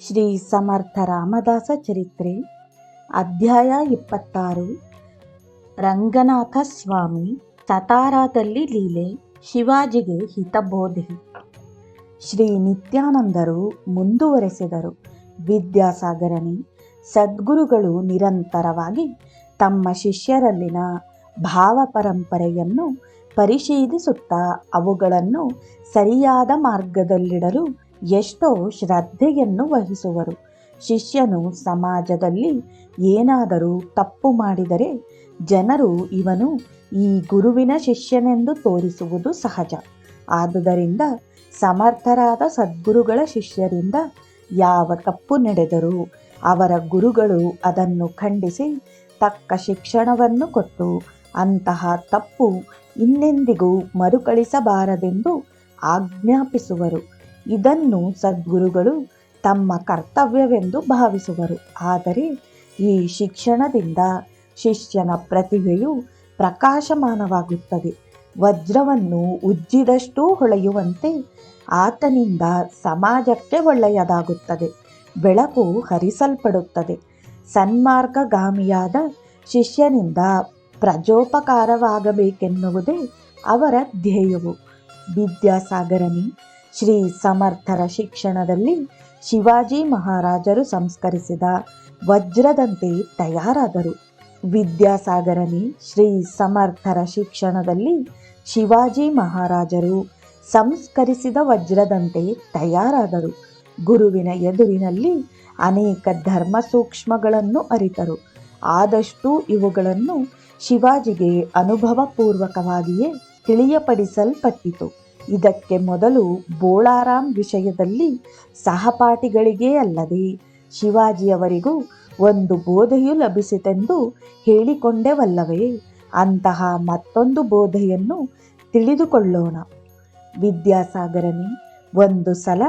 ಶ್ರೀ ಸಮರ್ಥ ರಾಮದಾಸ ಚರಿತ್ರೆ, ಅಧ್ಯಾಯ ಇಪ್ಪತ್ತಾರು. ರಂಗನಾಥ ಸ್ವಾಮಿ ತತಾರಾದಲ್ಲಿ ಲೀಲೆ, ಶಿವಾಜಿಗೆ ಹಿತಬೋಧಿ. ಶ್ರೀ ನಿತ್ಯಾನಂದರು ಮುಂದುವರೆಸಿದರು. ವಿದ್ಯಾಸಾಗರನಿ, ಸದ್ಗುರುಗಳು ನಿರಂತರವಾಗಿ ತಮ್ಮ ಶಿಷ್ಯರಲ್ಲಿನ ಭಾವ ಪರಂಪರೆಯನ್ನು ಪರಿಶೀಲಿಸುತ್ತಾ ಅವುಗಳನ್ನು ಸರಿಯಾದ ಮಾರ್ಗದಲ್ಲಿಡಲು ಎಷ್ಟೋ ಶ್ರದ್ಧೆಯನ್ನು ವಹಿಸುವರು. ಶಿಷ್ಯನು ಸಮಾಜದಲ್ಲಿ ಏನಾದರೂ ತಪ್ಪು ಮಾಡಿದರೆ ಜನರು ಇವನು ಈ ಗುರುವಿನ ಶಿಷ್ಯನೆಂದು ತೋರಿಸುವುದು ಸಹಜ. ಆದುದರಿಂದ ಸಮರ್ಥರಾದ ಸದ್ಗುರುಗಳ ಶಿಷ್ಯರಿಂದ ಯಾವ ತಪ್ಪು ನಡೆದರೂ ಅವರ ಗುರುಗಳು ಅದನ್ನು ಖಂಡಿಸಿ ತಕ್ಕ ಶಿಕ್ಷಣವನ್ನು ಕೊಟ್ಟು ಅಂತಹ ತಪ್ಪು ಇನ್ನೆಂದಿಗೂ ಮರುಕಳಿಸಬಾರದೆಂದು ಆಜ್ಞಾಪಿಸುವರು. ಇದನ್ನು ಸದ್ಗುರುಗಳು ತಮ್ಮ ಕರ್ತವ್ಯವೆಂದು ಭಾವಿಸುವರು. ಆದರೆ ಈ ಶಿಕ್ಷಣದಿಂದ ಶಿಷ್ಯನ ಪ್ರತಿಭೆಯು ಪ್ರಕಾಶಮಾನವಾಗುತ್ತದೆ. ವಜ್ರವನ್ನು ಉಜ್ಜಿದಷ್ಟೂ ಹೊಳೆಯುವಂತೆ ಆತನಿಂದ ಸಮಾಜಕ್ಕೆ ಒಳ್ಳೆಯದಾಗುತ್ತದೆ. ಬೆಳಕು ಹರಿಸಲ್ಪಡುತ್ತದೆ. ಸನ್ಮಾರ್ಗಗಾಮಿಯಾದ ಶಿಷ್ಯನಿಂದ ಪ್ರಜೋಪಕಾರವಾಗಬೇಕೆನ್ನುವುದೇ ಅವರ ಧ್ಯೇಯವು. ವಿದ್ಯಾಸಾಗರನಿ ಶ್ರೀ ಸಮರ್ಥರ ಶಿಕ್ಷಣದಲ್ಲಿ ಶಿವಾಜಿ ಮಹಾರಾಜರು ಸಂಸ್ಕರಿಸಿದ ವಜ್ರದಂತೆ ತಯಾರಾದರು. ವಿದ್ಯಾಸಾಗರನಿ ಶ್ರೀ ಸಮರ್ಥರ ಶಿಕ್ಷಣದಲ್ಲಿ ಶಿವಾಜಿ ಮಹಾರಾಜರು ಸಂಸ್ಕರಿಸಿದ ವಜ್ರದಂತೆ ತಯಾರಾದರು. ಗುರುವಿನ ಎದುರಿನಲ್ಲಿ ಅನೇಕ ಧರ್ಮ ಸೂಕ್ಷ್ಮಗಳನ್ನು ಅರಿತರು. ಆದಷ್ಟು ಇವುಗಳನ್ನು ಶಿವಾಜಿಗೆ ಅನುಭವಪೂರ್ವಕವಾಗಿಯೇ ತಿಳಿಯಪಡಿಸಲ್ಪಟ್ಟಿತು. ಇದಕ್ಕೆ ಮೊದಲು ಬೋಳಾರಾಮ್ ವಿಷಯದಲ್ಲಿ ಸಹಪಾಠಿಗಳಿಗೇ ಅಲ್ಲದೆ ಶಿವಾಜಿಯವರಿಗೂ ಒಂದು ಬೋಧೆಯು ಲಭಿಸಿತೆಂದು ಹೇಳಿಕೊಂಡೆವಲ್ಲವೇ? ಅಂತಹ ಮತ್ತೊಂದು ಬೋಧೆಯನ್ನು ತಿಳಿದುಕೊಳ್ಳೋಣ. ವಿದ್ಯಾಸಾಗರನಿ, ಒಂದು ಸಲ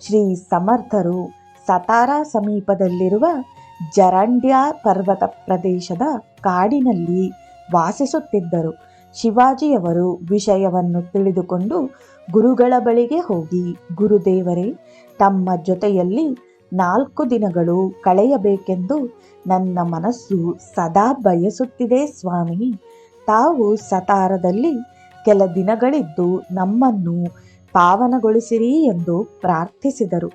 ಶ್ರೀ ಸಮರ್ಥರು ಸತಾರಾ ಸಮೀಪದಲ್ಲಿರುವ ಜರಂಡ್ಯಾ ಪರ್ವತ ಪ್ರದೇಶದ ಕಾಡಿನಲ್ಲಿ ವಾಸಿಸುತ್ತಿದ್ದರು. ಶಿವಾಜಿಯವರು ವಿಷಯವನ್ನು ತಿಳಿದುಕೊಂಡು ಗುರುಗಳ ಬಳಿಗೆ ಹೋಗಿ, ಗುರುದೇವರೇ, ತಮ್ಮ ಜೊತೆಯಲ್ಲಿ ನಾಲ್ಕು ದಿನಗಳು ಕಳೆಯಬೇಕೆಂದು ನನ್ನ ಮನಸ್ಸು ಸದಾ ಬಯಸುತ್ತಿದೆ ಸ್ವಾಮಿ. ತಾವು ಸತಾರದಲ್ಲಿ ಕೆಲ ದಿನಗಳಿದ್ದು ನಮ್ಮನ್ನು ಪಾವನಗೊಳಿಸಿರಿ ಎಂದು ಪ್ರಾರ್ಥಿಸಿದರು.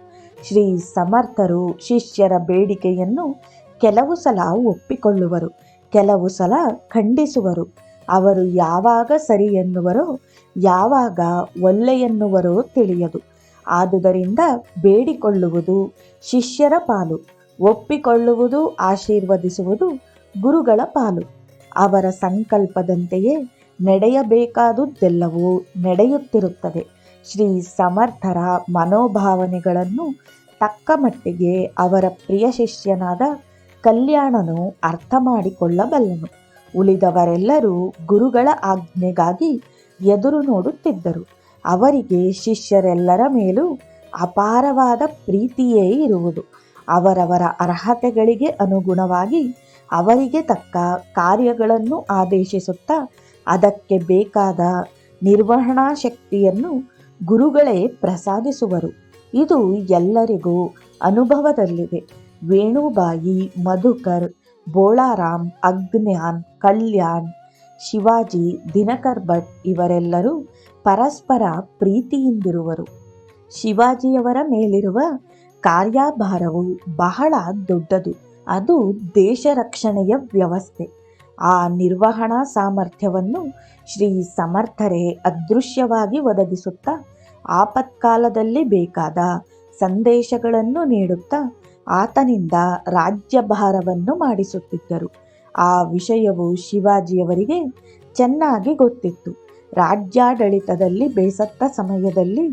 ಶ್ರೀ ಸಮರ್ಥರು ಶಿಷ್ಯರ ಬೇಡಿಕೆಯನ್ನು ಕೆಲವು ಸಲ ಒಪ್ಪಿಕೊಳ್ಳುವರು, ಕೆಲವು ಸಲ ಖಂಡಿಸುವರು. ಅವರು ಯಾವಾಗ ಸರಿ ಎನ್ನುವರೋ ಯಾವಾಗ ಒಲ್ಲೆ ಎನ್ನುವರೋ ತಿಳಿಯದು. ಆದುದರಿಂದ ಬೇಡಿಕೊಳ್ಳುವುದು ಶಿಷ್ಯರ ಪಾಲು, ಒಪ್ಪಿಕೊಳ್ಳುವುದು, ಆಶೀರ್ವದಿಸುವುದು ಗುರುಗಳ ಪಾಲು. ಅವರ ಸಂಕಲ್ಪದಂತೆಯೇ ನಡೆಯಬೇಕಾದುದೆಲ್ಲವೂ ನಡೆಯುತ್ತಿರುತ್ತದೆ. ಶ್ರೀ ಸಮರ್ಥರ ಮನೋಭಾವನೆಗಳನ್ನು ತಕ್ಕ ಮಟ್ಟಿಗೆ ಅವರ ಪ್ರಿಯ ಶಿಷ್ಯನಾದ ಕಲ್ಯಾಣನು ಅರ್ಥ ಮಾಡಿಕೊಳ್ಳಬಲ್ಲನು ಉಳಿದವರೆಲ್ಲರೂ ಗುರುಗಳ ಆಜ್ಞೆಗಾಗಿ ಎದುರು ನೋಡುತ್ತಿದ್ದರು. ಅವರಿಗೆ ಶಿಷ್ಯರೆಲ್ಲರ ಮೇಲೂ ಅಪಾರವಾದ ಪ್ರೀತಿಯೇ ಇರುವುದು. ಅವರವರ ಅರ್ಹತೆಗಳಿಗೆ ಅನುಗುಣವಾಗಿ ಅವರಿಗೆ ತಕ್ಕ ಕಾರ್ಯಗಳನ್ನು ಆದೇಶಿಸುತ್ತಾ ಅದಕ್ಕೆ ಬೇಕಾದ ನಿರ್ವಹಣಾ ಶಕ್ತಿಯನ್ನು ಗುರುಗಳೇ ಪ್ರಸಾದಿಸುವರು. ಇದು ಎಲ್ಲರಿಗೂ ಅನುಭವದಲ್ಲಿದೆ. ವೇಣುಬಾಯಿ, ಮಧುಕರ್ ಬೋಳಾರಾಮ್, ಅಗ್ನ್ಯಾನ್, ಕಲ್ಯಾಣ್, ಶಿವಾಜಿ ದಿನಕರ್ ಭಟ್ ಇವರೆಲ್ಲರೂ ಪರಸ್ಪರ ಪ್ರೀತಿಯಿಂದಿರುವರು. ಶಿವಾಜಿಯವರ ಮೇಲಿರುವ ಕಾರ್ಯಭಾರವು ಬಹಳ ದೊಡ್ಡದು. ಅದು ದೇಶ ರಕ್ಷಣೆಯ ವ್ಯವಸ್ಥೆ. ಆ ನಿರ್ವಹಣಾ ಸಾಮರ್ಥ್ಯವನ್ನು ಶ್ರೀ ಸಮರ್ಥರೇ ಅದೃಶ್ಯವಾಗಿ ಒದಗಿಸುತ್ತಾ, ಆಪತ್ಕಾಲದಲ್ಲಿ ಬೇಕಾದ ಸಂದೇಶಗಳನ್ನು ನೀಡುತ್ತಾ ಆತನಿಂದ ರಾಜ್ಯಭಾರವನ್ನು ಮಾಡಿಸುತ್ತಿದ್ದರು. ಆ ವಿಷಯವು ಶಿವಾಜಿಯವರಿಗೆ ಚೆನ್ನಾಗಿ ಗೊತ್ತಿತ್ತು. ರಾಜ್ಯಾಡಳಿತದಲ್ಲಿ ಬೇಸತ್ತ ಸಮಯದಲ್ಲಿ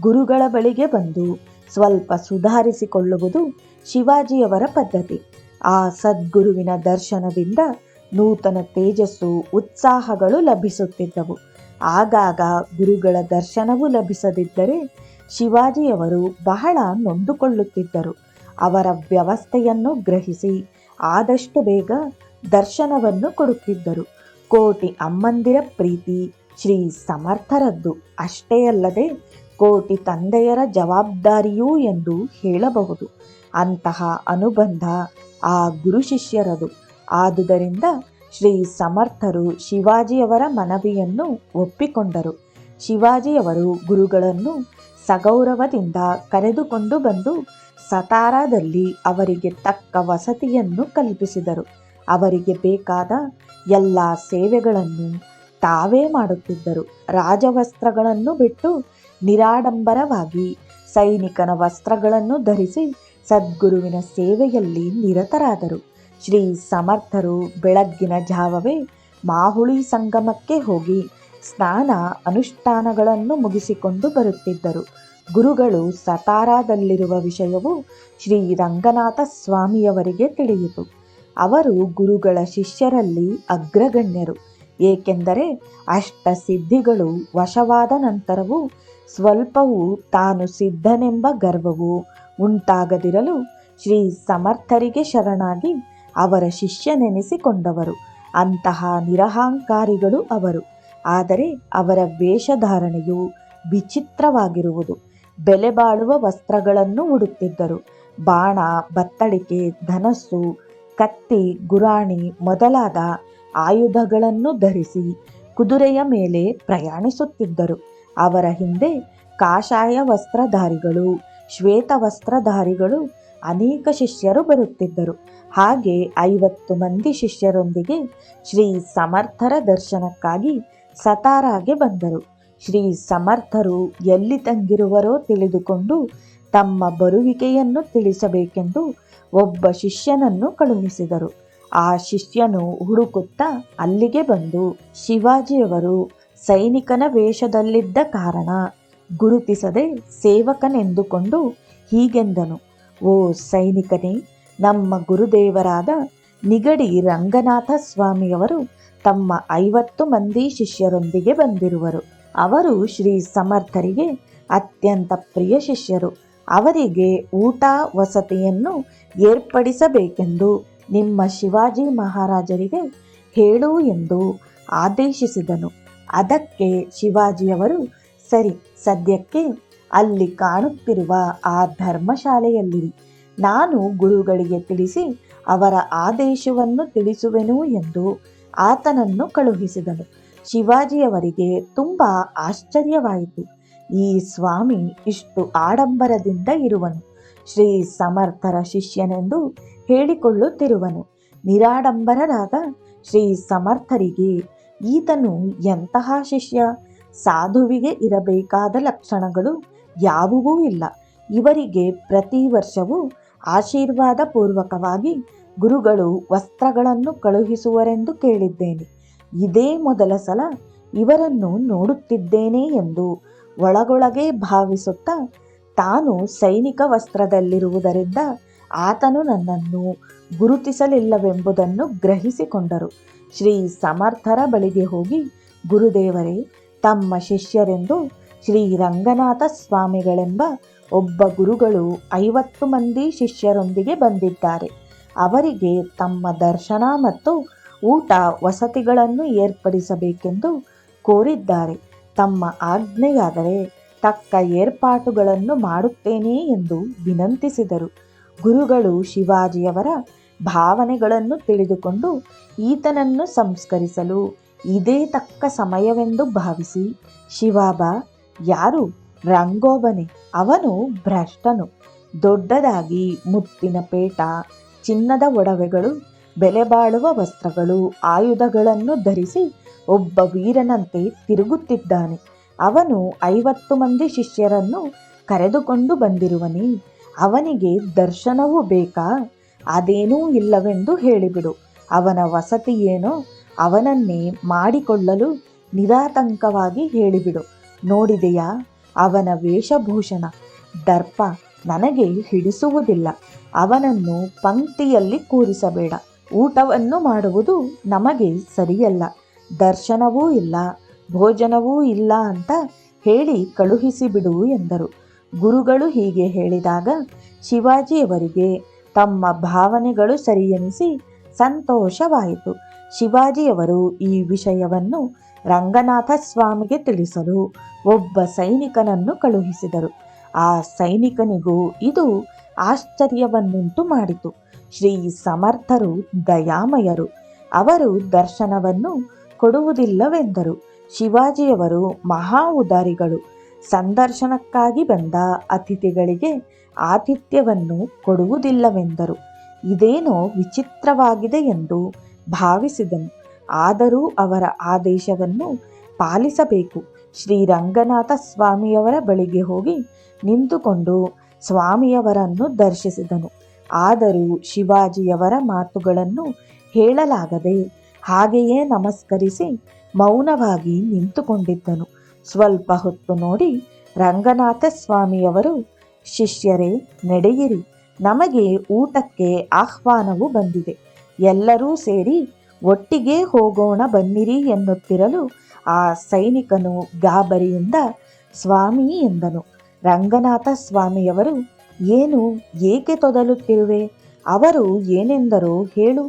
ಗುರುಗಳ ಬಳಿಗೆ ಬಂದು ಸ್ವಲ್ಪ ಸುಧಾರಿಸಿಕೊಳ್ಳುವುದು ಶಿವಾಜಿಯವರ ಪದ್ಧತಿ. ಆ ಸದ್ಗುರುವಿನ ದರ್ಶನದಿಂದ ನೂತನ ತೇಜಸ್ಸು, ಉತ್ಸಾಹಗಳು ಲಭಿಸುತ್ತಿದ್ದವು. ಆಗಾಗ ಗುರುಗಳ ದರ್ಶನವೂ ಲಭಿಸದಿದ್ದರೆ ಶಿವಾಜಿಯವರು ಬಹಳ ನೊಂದುಕೊಳ್ಳುತ್ತಿದ್ದರು. ಅವರ ವ್ಯವಸ್ಥೆಯನ್ನು ಗ್ರಹಿಸಿ. ಆದಷ್ಟು ಬೇಗ ದರ್ಶನವನ್ನು ಕೊಡುತ್ತಿದ್ದರು. ಕೋಟಿ ಅಮ್ಮಂದಿರ ಪ್ರೀತಿ ಶ್ರೀ ಸಮರ್ಥರದ್ದು. ಅಷ್ಟೇ ಅಲ್ಲದೆ ಕೋಟಿ ತಂದೆಯರ ಜವಾಬ್ದಾರಿಯೂ ಎಂದು ಹೇಳಬಹುದು. ಅಂತಹ ಅನುಬಂಧ ಆ ಗುರು ಶಿಷ್ಯರದು. ಆದುದರಿಂದ ಶ್ರೀ ಸಮರ್ಥರು ಶಿವಾಜಿಯವರ ಮನವಿಯನ್ನು ಒಪ್ಪಿಕೊಂಡರು. ಶಿವಾಜಿಯವರು ಗುರುಗಳನ್ನು ಸಗೌರವದಿಂದ ಕರೆದುಕೊಂಡು ಬಂದು ಸತಾರಾದಲ್ಲಿ ಅವರಿಗೆ ತಕ್ಕ ವಸತಿಯನ್ನು ಕಲ್ಪಿಸಿದರು. ಅವರಿಗೆ ಬೇಕಾದ ಎಲ್ಲ ಸೇವೆಗಳನ್ನು ತಾವೇ ಮಾಡುತ್ತಿದ್ದರು. ರಾಜವಸ್ತ್ರಗಳನ್ನು ಬಿಟ್ಟು ನಿರಾಡಂಬರವಾಗಿ ಸೈನಿಕನ ವಸ್ತ್ರಗಳನ್ನು ಧರಿಸಿ ಸದ್ಗುರುವಿನ ಸೇವೆಯಲ್ಲಿ ನಿರತರಾದರು. ಶ್ರೀ ಸಮರ್ಥರು ಬೆಳಗ್ಗಿನ ಜಾವವೇ ಮಾಹುಳಿ ಸಂಗಮಕ್ಕೆ ಹೋಗಿ ಸ್ನಾನ ಅನುಷ್ಠಾನಗಳನ್ನು ಮುಗಿಸಿಕೊಂಡು ಬರುತ್ತಿದ್ದರು. ಗುರುಗಳು ಸತಾರಾದಲ್ಲಿರುವ ವಿಷಯವು ಶ್ರೀ ರಂಗನಾಥ ಸ್ವಾಮಿಯವರಿಗೆ ತಿಳಿಯಿತು. ಅವರು ಗುರುಗಳ ಶಿಷ್ಯರಲ್ಲಿ ಅಗ್ರಗಣ್ಯರು. ಏಕೆಂದರೆ ಅಷ್ಟ ಸಿದ್ಧಿಗಳು ವಶವಾದ ನಂತರವೂ ಸ್ವಲ್ಪವೂ ತಾನು ಸಿದ್ಧನೆಂಬ ಗರ್ವವು ಉಂಟಾಗದಿರಲು ಶ್ರೀ ಸಮರ್ಥರಿಗೆ ಶರಣಾಗಿ ಅವರ ಶಿಷ್ಯನೆನಿಸಿಕೊಂಡವರು. ಅಂತಹ ನಿರಹಂಕಾರಿಗಳು ಅವರು. ಆದರೆ ಅವರ ವೇಷಧಾರಣೆಯು ವಿಚಿತ್ರವಾಗಿರುವುದು. ಬೆಲೆ ಬಾಳುವ ವಸ್ತ್ರಗಳನ್ನು ಉಡುತ್ತಿದ್ದರು. ಬಾಣ, ಬತ್ತಳಿಕೆ, ಧನಸ್ಸು, ಕತ್ತಿ, ಗುರಾಣಿ ಮೊದಲಾದ ಆಯುಧಗಳನ್ನು ಧರಿಸಿ ಕುದುರೆಯ ಮೇಲೆ ಪ್ರಯಾಣಿಸುತ್ತಿದ್ದರು. ಅವರ ಹಿಂದೆ ಕಾಷಾಯ ವಸ್ತ್ರಧಾರಿಗಳು, ಶ್ವೇತ ವಸ್ತ್ರಧಾರಿಗಳು ಅನೇಕ ಶಿಷ್ಯರು ಬರುತ್ತಿದ್ದರು. ಹಾಗೆ ಐವತ್ತು ಮಂದಿ ಶಿಷ್ಯರೊಂದಿಗೆ ಶ್ರೀ ಸಮರ್ಥರ ದರ್ಶನಕ್ಕಾಗಿ ಸತಾರಾಗೆ ಬಂದರು. ಶ್ರೀ ಸಮರ್ಥರು ಎಲ್ಲಿ ತಂಗಿರುವರೋ ತಿಳಿದುಕೊಂಡು ತಮ್ಮ ಬರುವಿಕೆಯನ್ನು ತಿಳಿಸಬೇಕೆಂದು ಒಬ್ಬ ಶಿಷ್ಯನನ್ನು ಕಳುಹಿಸಿದರು. ಆ ಶಿಷ್ಯನು ಹುಡುಕುತ್ತಾ ಅಲ್ಲಿಗೆ ಬಂದು, ಶಿವಾಜಿಯವರು ಸೈನಿಕನ ವೇಷದಲ್ಲಿದ್ದ ಕಾರಣ ಗುರುತಿಸದೆ ಸೇವಕನೆಂದುಕೊಂಡು ಹೀಗೆಂದನು, ಓ ಸೈನಿಕನೇ, ನಮ್ಮ ಗುರುದೇವರಾದ ನಿಗಡಿ ರಂಗನಾಥ ಸ್ವಾಮಿಯವರು ತಮ್ಮ ಐವತ್ತು ಮಂದಿ ಶಿಷ್ಯರೊಂದಿಗೆ ಬಂದಿರುವರು. ಅವರು ಶ್ರೀ ಸಮರ್ಥರಿಗೆ ಅತ್ಯಂತ ಪ್ರಿಯ ಶಿಷ್ಯರು. ಅವರಿಗೆ ಊಟ, ವಸತಿಯನ್ನು ಏರ್ಪಡಿಸಬೇಕೆಂದು ನಿಮ್ಮ ಶಿವಾಜಿ ಮಹಾರಾಜರಿಗೆ ಹೇಳು ಎಂದು ಆದೇಶಿಸಿದನು. ಅದಕ್ಕೆ ಶಿವಾಜಿಯವರು, ಸರಿ, ಸದ್ಯಕ್ಕೆ ಅಲ್ಲಿ ಕಾಣುತ್ತಿರುವ ಆ ಧರ್ಮಶಾಲೆಯಲ್ಲಿರಿ ನಾನು ಗುರುಗಳಿಗೆ ತಿಳಿಸಿ ಅವರ ಆದೇಶವನ್ನು ತಿಳಿಸುವೆನು ಎಂದು ಆತನನ್ನು ಕಳುಹಿಸಿದನು. ಶಿವಾಜಿಯವರಿಗೆ ತುಂಬ ಆಶ್ಚರ್ಯವಾಯಿತು. ಈ ಸ್ವಾಮಿ ಇಷ್ಟು ಆಡಂಬರದಿಂದ ಇರುವನು. ಶ್ರೀ ಸಮರ್ಥರ ಶಿಷ್ಯನೆಂದು ಹೇಳಿಕೊಳ್ಳುತ್ತಿರುವನು. ನಿರಾಡಂಬರರಾದ ಶ್ರೀ ಸಮರ್ಥರಿಗೆ, ಈತನು ಎಂತಹ ಶಿಷ್ಯ? ಸಾಧುವಿಗೆ ಇರಬೇಕಾದ ಲಕ್ಷಣಗಳು ಯಾವುವೂ ಇಲ್ಲ. ಇವರಿಗೆ ಪ್ರತಿ ವರ್ಷವೂ ಆಶೀರ್ವಾದ ಪೂರ್ವಕವಾಗಿ ಗುರುಗಳು ವಸ್ತ್ರಗಳನ್ನು ಕಳುಹಿಸುವರೆಂದು ಕೇಳಿದ್ದೇನೆ. ಇದೇ ಮೊದಲ ಸಲ ಇವರನ್ನು ನೋಡುತ್ತಿದ್ದೇನೆ ಎಂದು ಒಳಗೊಳಗೆ ಭಾವಿಸುತ್ತಾ ತಾನು ಸೈನಿಕ ವಸ್ತ್ರದಲ್ಲಿರುವುದರಿಂದ ಆತನು ನನ್ನನ್ನು ಗುರುತಿಸಲಿಲ್ಲವೆಂಬುದನ್ನು ಗ್ರಹಿಸಿಕೊಂಡರು. ಶ್ರೀ ಸಮರ್ಥರ ಬಳಿಗೆ ಹೋಗಿ, ಗುರುದೇವರೇ, ತಮ್ಮ ಶಿಷ್ಯರೆಂದು ಶ್ರೀ ರಂಗನಾಥ ಸ್ವಾಮಿಗಳೆಂಬ ಒಬ್ಬ ಗುರುಗಳು ಐವತ್ತು ಮಂದಿ ಶಿಷ್ಯರೊಂದಿಗೆ ಬಂದಿದ್ದಾರೆ. ಅವರಿಗೆ ತಮ್ಮ ದರ್ಶನ ಮತ್ತು ಊಟ ವಸತಿಗಳನ್ನು ಏರ್ಪಡಿಸಬೇಕೆಂದು ಕೋರಿದ್ದಾರೆ. ತಮ್ಮ ಆಜ್ಞೆಯಾದರೆ ತಕ್ಕ ಏರ್ಪಾಟುಗಳನ್ನು ಮಾಡುತ್ತೇನೆ ಎಂದು ವಿನಂತಿಸಿದರು. ಗುರುಗಳು ಶಿವಾಜಿಯವರ ಭಾವನೆಗಳನ್ನು ತಿಳಿದುಕೊಂಡು ಈತನನ್ನು ಸಂಸ್ಕರಿಸಲು ಇದೇ ತಕ್ಕ ಸಮಯವೆಂದು ಭಾವಿಸಿ, ಶಿವಾಬ, ಯಾರು? ರಂಗೋಬನೆ, ಅವನು ಭ್ರಷ್ಟನು. ದೊಡ್ಡದಾಗಿ ಮುತ್ತಿನ ಪೇಟ ಚಿನ್ನದ ಒಡವೆಗಳು ಬೆಲೆಬಾಳುವ ವಸ್ತ್ರಗಳು, ಆಯುಧಗಳನ್ನು ಧರಿಸಿ ಒಬ್ಬ ವೀರನಂತೆ ತಿರುಗುತ್ತಿದ್ದಾನೆ. ಅವನು ಐವತ್ತು ಮಂದಿ ಶಿಷ್ಯರನ್ನು ಕರೆದುಕೊಂಡು ಬಂದಿರುವನೇ, ಅವನಿಗೆ ದರ್ಶನವೂ ಬೇಕಾ? ಅದೇನೂ ಇಲ್ಲವೆಂದು ಹೇಳಿಬಿಡು. ಅವನ ವಸತಿ ಏನೋ ಅವನನ್ನೇ ಮಾಡಿಕೊಳ್ಳಲು ನಿರಾತಂಕವಾಗಿ ಹೇಳಿಬಿಡು. ನೋಡಿದೆಯಾ? ಅವನ ವೇಷಭೂಷಣ. ದರ್ಪ ನನಗೆ ಹಿಡಿಸುವುದಿಲ್ಲ. ಅವನನ್ನು ಪಂಕ್ತಿಯಲ್ಲಿ ಕೂರಿಸಬೇಡ. ಊಟವನ್ನು ಮಾಡುವುದು ನಮಗೆ ಸರಿಯಲ್ಲ. ದರ್ಶನವೂ ಇಲ್ಲ, ಭೋಜನವೂ ಇಲ್ಲ ಅಂತ ಹೇಳಿ ಕಳುಹಿಸಿಬಿಡು ಎಂದರು. ಗುರುಗಳು ಹೀಗೆ ಹೇಳಿದಾಗ ಶಿವಾಜಿಯವರಿಗೆ ತಮ್ಮ ಭಾವನೆಗಳು ಸರಿಯೆನಿಸಿ ಸಂತೋಷವಾಯಿತು. ಶಿವಾಜಿಯವರು ಈ ವಿಷಯವನ್ನು ರಂಗನಾಥ ಸ್ವಾಮಿಗೆ ತಿಳಿಸಲು ಒಬ್ಬ ಸೈನಿಕನನ್ನು ಕಳುಹಿಸಿದರು. ಆ ಸೈನಿಕನಿಗೂ ಇದು ಆಶ್ಚರ್ಯವನ್ನುಂಟು ಮಾಡಿತು. ಶ್ರೀ ಸಮರ್ಥರು ದಯಾಮಯರು. ಅವರು ದರ್ಶನವನ್ನು ಕೊಡುವುದಿಲ್ಲವೆಂದರು. ಶಿವಾಜಿಯವರು ಮಹಾ ಉದಾರಿಗಳು. ಸಂದರ್ಶನಕ್ಕಾಗಿ ಬಂದ ಅತಿಥಿಗಳಿಗೆ ಆತಿಥ್ಯವನ್ನು ಕೊಡುವುದಿಲ್ಲವೆಂದರು. ಇದೇನೋ ವಿಚಿತ್ರವಾಗಿದೆ ಎಂದು ಭಾವಿಸಿದನು. ಆದರೂ ಅವರ ಆದೇಶವನ್ನು ಪಾಲಿಸಬೇಕು. ಶ್ರೀರಂಗನಾಥ ಸ್ವಾಮಿಯವರ ಬಳಿಗೆ ಹೋಗಿ ನಿಂತುಕೊಂಡು ಸ್ವಾಮಿಯವರನ್ನು ದರ್ಶಿಸಿದನು. ಆದರೂ ಶಿವಾಜಿಯವರ ಮಾತುಗಳನ್ನು ಹೇಳಲಾಗದೆ ಹಾಗೆಯೇ ನಮಸ್ಕರಿಸಿ ಮೌನವಾಗಿ ನಿಂತುಕೊಂಡಿದ್ದನು. ಸ್ವಲ್ಪ ಹೊತ್ತು ನೋಡಿ ರಂಗನಾಥ ಸ್ವಾಮಿಯವರು, ಶಿಷ್ಯರೇ, ನಡೆಯಿರಿ. ನಮಗೆ ಊಟಕ್ಕೆ ಆಹ್ವಾನವು ಬಂದಿದೆ. ಎಲ್ಲರೂ ಸೇರಿ ಒಟ್ಟಿಗೆ ಹೋಗೋಣ ಬನ್ನಿರಿ ಎನ್ನುತ್ತಿರಲು ಆ ಸೈನಿಕನು ಗಾಬರಿಯಿಂದ, ಸ್ವಾಮಿ ಎಂದನು. ರಂಗನಾಥ ಸ್ವಾಮಿಯವರು ಏನು ಏಕೆ ತೊದಲುತ್ತಿರುವೆ? ಅವರು ಏನೆಂದರೂ ಹೇಳು.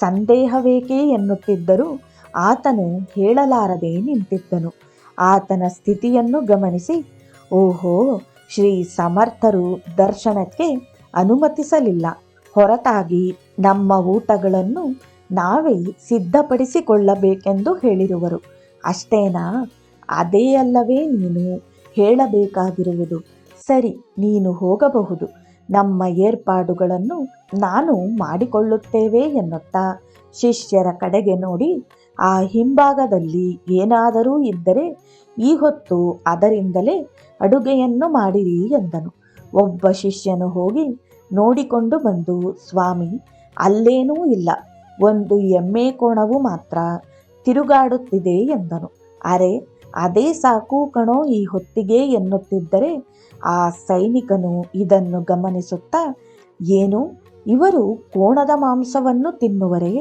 ಸಂದೇಹವೇಕೆ ಎನ್ನುತ್ತಿದ್ದರೂ ಆತನು ಹೇಳಲಾರದೆ ನಿಂತಿದ್ದನು. ಆತನ ಸ್ಥಿತಿಯನ್ನು ಗಮನಿಸಿ, ಓಹೋ, ಶ್ರೀ ಸಮರ್ಥರು ದರ್ಶನಕ್ಕೆ ಅನುಮತಿಸಲಿಲ್ಲ. ಹೊರತಾಗಿ ನಮ್ಮ ಊಟಗಳನ್ನು ನಾವೇ ಸಿದ್ಧಪಡಿಸಿಕೊಳ್ಳಬೇಕೆಂದು ಹೇಳಿರುವರು. ಅಷ್ಟೇನಾ? ಅದೇ ಅಲ್ಲವೇ ನೀನು. ಹೇಳಬೇಕಾಗಿರುವುದು. ಸರಿ, ನೀನು ಹೋಗಬಹುದು. ನಮ್ಮ ಏರ್ಪಾಡುಗಳನ್ನು ನಾನು ಮಾಡಿಕೊಳ್ಳುತ್ತೇವೆ ಎನ್ನುತ್ತಾ ಶಿಷ್ಯರ ಕಡೆಗೆ ನೋಡಿ, ಆ ಹಿಂಭಾಗದಲ್ಲಿ ಏನಾದರೂ ಇದ್ದರೆ ಈ ಹೊತ್ತು ಅದರಿಂದಲೇ ಅಡುಗೆಯನ್ನು ಮಾಡಿರಿ ಎಂದನು. ಒಬ್ಬ ಶಿಷ್ಯನು ಹೋಗಿ ನೋಡಿಕೊಂಡು ಬಂದು, ಸ್ವಾಮಿ, ಅಲ್ಲೇನೂ ಇಲ್ಲ. ಒಂದು ಎಮ್ಮೆ ಕೋಣವು ಮಾತ್ರ ತಿರುಗಾಡುತ್ತಿದೆ, ಎಂದನು. ಅರೆ ಅದೇ ಸಾಕು ಕಣೋ ಈ ಹೊತ್ತಿಗೆ ಎನ್ನುತ್ತಿದ್ದರೆ ಆ ಸೈನಿಕನು ಇದನ್ನು ಗಮನಿಸುತ್ತಾ, ಏನು, ಇವರು ಕೋಣದ ಮಾಂಸವನ್ನು ತಿನ್ನುವರೇ?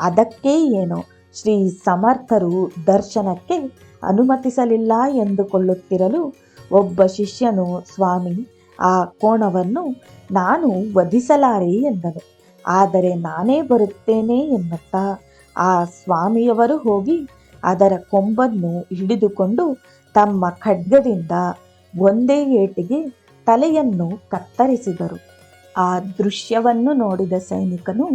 ಅದಕ್ಕೆ ಏನೋ? ಶ್ರೀ ಸಮರ್ಥರು ದರ್ಶನಕ್ಕೆ ಅನುಮತಿಸಲಿಲ್ಲ ಎಂದುಕೊಳ್ಳುತ್ತಿರಲು ಒಬ್ಬ ಶಿಷ್ಯನು, ಸ್ವಾಮಿ, ಆ ಕೋಣವನ್ನು ನಾನು ವಧಿಸಲಾರೆ ಎಂದನು. ಆದರೆ ನಾನೇ ಬರುತ್ತೇನೆ ಎನ್ನುತ್ತಾ ಆ ಸ್ವಾಮಿಯವರು ಹೋಗಿ ಅದರ ಕೊಂಬನ್ನು ಹಿಡಿದುಕೊಂಡು ತಮ್ಮ ಖಡ್ಗದಿಂದ ಒಂದೇ ಏಟಿಗೆ ತಲೆಯನ್ನು ಕತ್ತರಿಸಿದರು. ಆ ದೃಶ್ಯವನ್ನು ನೋಡಿದ ಸೈನಿಕನು,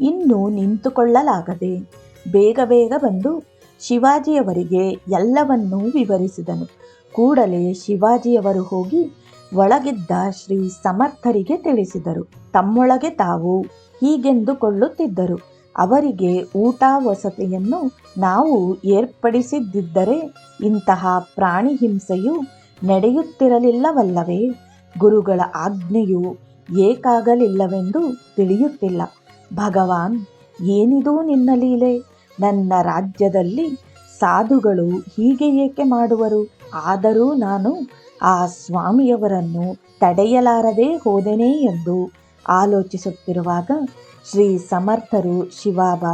ಇನ್ನೂ ನಿಂತುಕೊಳ್ಳಲಾಗದೆ ಬೇಗ ಬೇಗ ಬಂದು ಶಿವಾಜಿಯವರಿಗೆ ಎಲ್ಲವನ್ನೂ ವಿವರಿಸಿದನು. ಕೂಡಲೇ ಶಿವಾಜಿಯವರು ಹೋಗಿ ಒಳಗಿದ್ದ ಶ್ರೀ ಸಮರ್ಥರಿಗೆ ತಿಳಿಸಿದರು. ತಮ್ಮೊಳಗೆ ತಾವು ಹೀಗೆಂದುಕೊಳ್ಳುತ್ತಿದ್ದರು. ಅವರಿಗೆ ಊಟ ವಸತಿಯನ್ನು ನಾವು ಏರ್ಪಡಿಸಿದ್ದರೆ ಇಂತಹ ಪ್ರಾಣಿ ಹಿಂಸೆಯು ನಡೆಯುತ್ತಿರಲಿಲ್ಲವಲ್ಲವೇ? ಗುರುಗಳ ಆಜ್ಞೆಯು ಏಕಾಗಲಿಲ್ಲವೆಂದು ತಿಳಿಯುತ್ತಿಲ್ಲ. ಭಗವಾನ್, ಏನಿದು ನಿನ್ನ ಲೀಲೆ? ನನ್ನ ರಾಜ್ಯದಲ್ಲಿ ಸಾಧುಗಳು ಹೀಗೆ ಏಕೆ ಮಾಡುವರು? ಆದರೂ ನಾನು ಆ ಸ್ವಾಮಿಯವರನ್ನು ತಡೆಯಲಾರದೆ ಹೋದೆನೇ ಎಂದು ಆಲೋಚಿಸುತ್ತಿರುವಾಗ ಶ್ರೀ ಸಮರ್ಥರು ಶಿವಾಬ,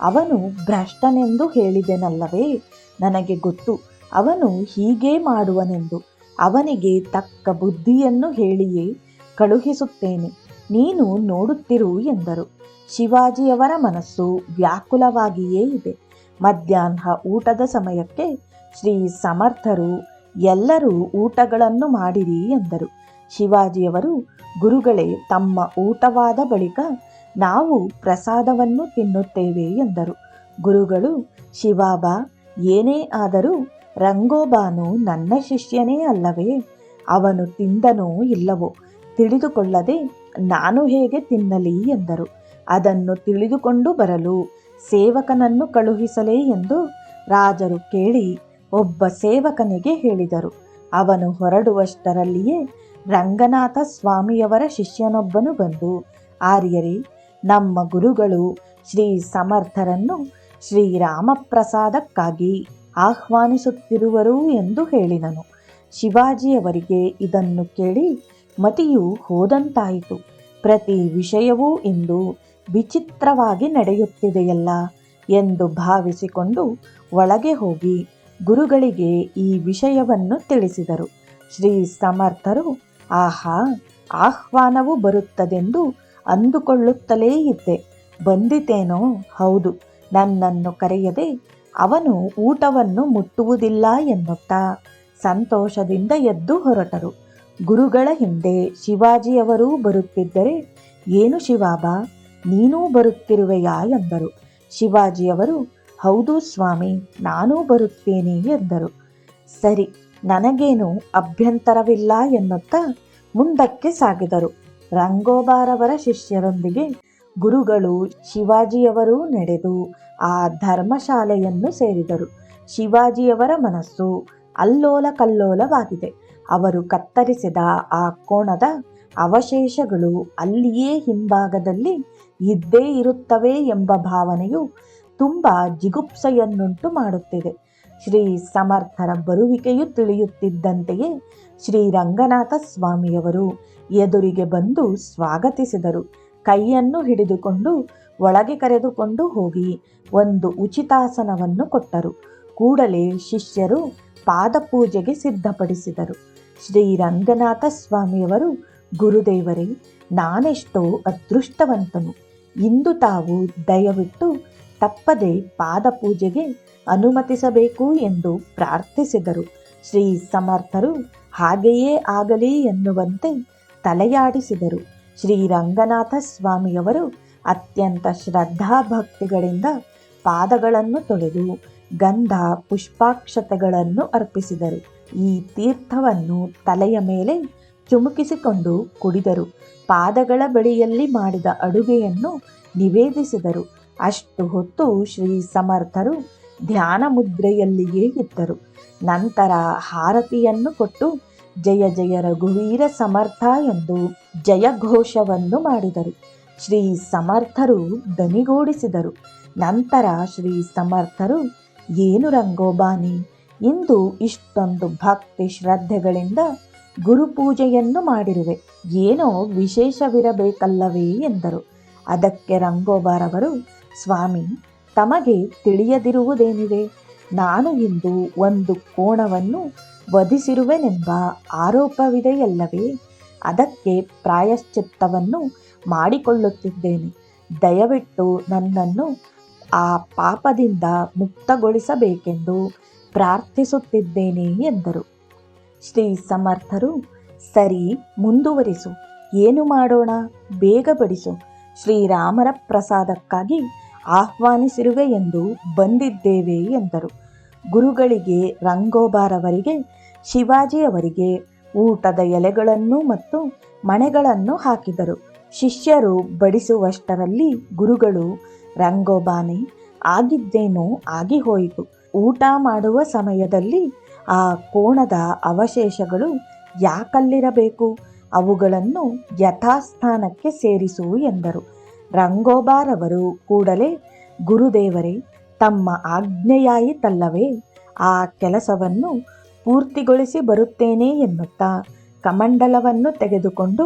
ಅವನು ಭ್ರಷ್ಟನೆಂದು ಹೇಳಿದೆನಲ್ಲವೇ? ನನಗೆ ಗೊತ್ತು, ಅವನು ಹೀಗೇ ಮಾಡುವನೆಂದು. ಅವನಿಗೆ ತಕ್ಕ ಬುದ್ಧಿಯನ್ನು ಹೇಳಿಯೇ ಕಳುಹಿಸುತ್ತೇನೆ. ನೀನು ನೋಡುತ್ತಿರು ಎಂದರು. ಶಿವಾಜಿಯವರ ಮನಸ್ಸು ವ್ಯಾಕುಲವಾಗಿಯೇ ಇದೆ. ಮಧ್ಯಾಹ್ನ ಊಟದ ಸಮಯಕ್ಕೆ ಶ್ರೀ ಸಮರ್ಥರು, ಎಲ್ಲರೂ ಊಟಗಳನ್ನು ಮಾಡಿರಿ ಎಂದರು. ಶಿವಾಜಿಯವರು ಗುರುಗಳೇ, ತಮ್ಮ ಊಟವಾದ ಬಳಿಕ ನಾವು ಪ್ರಸಾದವನ್ನು ತಿನ್ನುತ್ತೇವೆ ಎಂದರು. ಗುರುಗಳು, ಶಿವಾಬಾ, ಏನೇ ಆದರೂ ರಂಗೋಬಾನು ನನ್ನ ಶಿಷ್ಯನೇ ಅಲ್ಲವೇ? ಅವನು ತಿಂದನೋ ಇಲ್ಲವೋ? ತಿಳಿದುಕೊಳ್ಳದೆ ನಾನು ಹೇಗೆ ತಿನ್ನಲಿ ಎಂದರು. ಅದನ್ನು ತಿಳಿದುಕೊಂಡು ಬರಲು ಸೇವಕನನ್ನು ಕಳುಹಿಸಲೇ ಎಂದು ರಾಜರು ಕೇಳಿ ಒಬ್ಬ ಸೇವಕನಿಗೆ ಹೇಳಿದರು. ಅವನು ಹೊರಡುವಷ್ಟರಲ್ಲಿಯೇ ರಂಗನಾಥ ಸ್ವಾಮಿಯವರ ಶಿಷ್ಯನೊಬ್ಬನು ಬಂದು, ಆರ್ಯರೇ ನಮ್ಮ ಗುರುಗಳು ಶ್ರೀ ಸಮರ್ಥರನ್ನು ಶ್ರೀರಾಮಪ್ರಸಾದಕ್ಕಾಗಿ ಆಹ್ವಾನಿಸುತ್ತಿರುವರು ಎಂದು ಹೇಳಿದನು. ಶಿವಾಜಿಯವರಿಗೆ ಇದನ್ನು ಕೇಳಿ ಮತಿಯು ಹೋದಂತಾಯಿತು. ಪ್ರತಿ ವಿಷಯವೂ ಇಂದು ವಿಚಿತ್ರವಾಗಿ ನಡೆಯುತ್ತಿದೆಯಲ್ಲ ಎಂದು ಭಾವಿಸಿಕೊಂಡು ಒಳಗೆ ಹೋಗಿ ಗುರುಗಳಿಗೆ ಈ ವಿಷಯವನ್ನು ತಿಳಿಸಿದರು. ಶ್ರೀ ಸಮರ್ಥರು, ಆಹಾ, ಆಹ್ವಾನವು ಬರುತ್ತದೆಂದು ಅಂದುಕೊಳ್ಳುತ್ತಲೇ ಇದ್ದೆ. ಬಂದಿತೇನೋ? ಹೌದು, ನನ್ನನ್ನು ಕರೆಯದೆ ಅವನು ಊಟವನ್ನು ಮುಟ್ಟುವುದಿಲ್ಲ ಎನ್ನುತ್ತಾ ಸಂತೋಷದಿಂದ ಎದ್ದು ಹೊರಟರು. ಗುರುಗಳ ಹಿಂದೆ ಶಿವಾಜಿಯವರೂ ಬರುತ್ತಿದ್ದರೆ, ಏನು ಶಿವಾಬಾ, ನೀನೂ ಬರುತ್ತಿರುವೆಯಾ? ಎಂದರು. ಶಿವಾಜಿಯವರು, ಹೌದು ಸ್ವಾಮಿ, ನಾನೂ ಬರುತ್ತೇನೆ ಎಂದರು. ಸರಿ, ನನಗೇನು ಅಭ್ಯಂತರವಿಲ್ಲ ಎನ್ನುತ್ತಾ ಮುಂದಕ್ಕೆ ಸಾಗಿದರು. ರಂಗೋಬಾರವರ ಶಿಷ್ಯರೊಂದಿಗೆ ಗುರುಗಳು ಶಿವಾಜಿಯವರೂ ನಡೆದು ಆ ಧರ್ಮಶಾಲೆಯನ್ನು ಸೇರಿದರು. ಶಿವಾಜಿಯವರ ಮನಸ್ಸು ಅಲ್ಲೋಲ ಕಲ್ಲೋಲವಾಗಿದೆ ಅವರು ಕತ್ತರಿಸಿದ ಆ ಕೋಣದ ಅವಶೇಷಗಳು ಅಲ್ಲಿಯೇ ಹಿಂಭಾಗದಲ್ಲಿ ಇದ್ದೇ ಇರುತ್ತವೆ ಎಂಬ ಭಾವನೆಯು ತುಂಬ ಜಿಗುಪ್ಸೆಯನ್ನುಂಟು ಮಾಡುತ್ತಿದೆ. ಶ್ರೀ ಸಮರ್ಥರ ಬರುವಿಕೆಯು ತಿಳಿಯುತ್ತಿದ್ದಂತೆಯೇ ಶ್ರೀ ರಂಗನಾಥ ಸ್ವಾಮಿಯವರು ಎದುರಿಗೆ ಬಂದು ಸ್ವಾಗತಿಸಿದರು. ಕೈಯನ್ನು ಹಿಡಿದುಕೊಂಡು ಒಳಗೆ ಕರೆದುಕೊಂಡು ಹೋಗಿ ಒಂದು ಉಚಿತಾಸನವನ್ನು ಕೊಟ್ಟರು. ಕೂಡಲೇ ಶಿಷ್ಯರು ಪಾದಪೂಜೆಗೆ ಸಿದ್ಧಪಡಿಸಿದರು. ಶ್ರೀ ರಂಗನಾಥ ಸ್ವಾಮಿಯವರು, ಗುರುದೇವರೇ, ನಾನೆಷ್ಟೋ ಅದೃಷ್ಟವಂತನು. ಇಂದು ತಾವು ದಯವಿಟ್ಟು ತಪ್ಪದೆ ಪಾದಪೂಜೆಗೆ ಅನುಮತಿಸಬೇಕು ಎಂದು ಪ್ರಾರ್ಥಿಸಿದರು. ಶ್ರೀ ಸಮರ್ಥರು, ಹಾಗೆಯೇ ಆಗಲಿ ಎನ್ನುವಂತೆ ತಲೆಯಾಡಿಸಿದರು. ಶ್ರೀ ರಂಗನಾಥ ಸ್ವಾಮಿಯವರು ಅತ್ಯಂತ ಶ್ರದ್ಧಾಭಕ್ತಿಗಳಿಂದ ಪಾದಗಳನ್ನು ತೊಳೆದು ಗಂಧ ಪುಷ್ಪಾಕ್ಷತೆಗಳನ್ನು ಅರ್ಪಿಸಿದರು. ಈ ತೀರ್ಥವನ್ನು ತಲೆಯ ಮೇಲೆ ಚುಮುಕಿಸಿಕೊಂಡು ಕುಡಿದರು. ಪಾದಗಳ ಬಳಿಯಲ್ಲಿ ಮಾಡಿದ ಅಡುಗೆಯನ್ನು ನಿವೇದಿಸಿದರು. ಅಷ್ಟು ಹೊತ್ತು ಶ್ರೀ ಸಮರ್ಥರು ಧ್ಯಾನ ಮುದ್ರೆಯಲ್ಲಿಯೇ ಇದ್ದರು. ನಂತರ ಹಾರತಿಯನ್ನು ಕೊಟ್ಟು ಜಯ ಜಯ ರಘುವೀರ ಸಮರ್ಥ ಎಂದು ಜಯಘೋಷವನ್ನು ಮಾಡಿದರು. ಶ್ರೀ ಸಮರ್ಥರು ದನಿಗೂಡಿಸಿದರು. ನಂತರ ಶ್ರೀ ಸಮರ್ಥರು, ಏನು ರಂಗೋಬಾನಿ? ಇಂದು ಇಷ್ಟೊಂದು ಭಕ್ತಿ ಶ್ರದ್ಧೆಗಳಿಂದ ಗುರುಪೂಜೆಯನ್ನು ಮಾಡಿರುವೆ. ಏನೋ ವಿಶೇಷವಿರಬೇಕಲ್ಲವೇ? ಎಂದರು. ಅದಕ್ಕೆ ರಂಗೋಬಾರವರು, ಸ್ವಾಮಿ, ತಮಗೆ ತಿಳಿಯದಿರುವುದೇನಿದೆ? ನಾನು ಇಂದು ಒಂದು ಕೋಣವನ್ನು ವಧಿಸಿರುವೆನೆಂಬ ಆರೋಪವಿದೆಯಲ್ಲವೇ? ಅದಕ್ಕೆ ಪ್ರಾಯಶ್ಚಿತ್ತವನ್ನು ಮಾಡಿಕೊಳ್ಳುತ್ತಿದ್ದೇನೆ. ದಯವಿಟ್ಟು ನನ್ನನ್ನು ಆ ಪಾಪದಿಂದ ಮುಕ್ತಗೊಳಿಸಬೇಕೆಂದು ಪ್ರಾರ್ಥಿಸುತ್ತಿದ್ದೇನೆ ಎಂದರು. ಶ್ರೀ ಸಮರ್ಥರು, ಸರಿ, ಮುಂದುವರಿಸು. ಏನು ಮಾಡೋಣ? ಬೇಗ ಬಡಿಸು. ಶ್ರೀರಾಮರ ಪ್ರಸಾದಕ್ಕಾಗಿ ಆಹ್ವಾನಿಸಿರುವೆ ಎಂದು ಬಂದಿದ್ದೇವೆ ಎಂದರು. ಗುರುಗಳಿಗೆ ರಂಗೋಬಾರವರಿಗೆ, ಶಿವಾಜಿಯವರಿಗೆ ಊಟದ ಎಲೆಗಳನ್ನು ಮತ್ತು ಮಣೆಗಳನ್ನು ಹಾಕಿದರು. ಶಿಷ್ಯರು ಬಡಿಸುವಷ್ಟರಲ್ಲಿ ಗುರುಗಳು, ರಂಗೋಬಾನೆ, ಆಗಿದ್ದೇನೋ ಆಗಿಹೋಯಿತು ಊಟ ಮಾಡುವ ಸಮಯದಲ್ಲಿ ಆ ಕೋಣದ ಅವಶೇಷಗಳು ಯಾಕಲ್ಲಿರಬೇಕು? ಅವುಗಳನ್ನು ಯಥಾಸ್ಥಾನಕ್ಕೆ ಸೇರಿಸು ಎಂದರು. ರಂಗೋಬಾರವರು ಕೂಡಲೇ, ಗುರುದೇವರೇ ತಮ್ಮ ಆಜ್ಞೆಯಾಯಿತಲ್ಲವೇ? ಆ ಕೆಲಸವನ್ನು ಪೂರ್ತಿಗೊಳಿಸಿ ಬರುತ್ತೇನೆ ಎನ್ನುತ್ತಾ ಕಮಂಡಲವನ್ನು ತೆಗೆದುಕೊಂಡು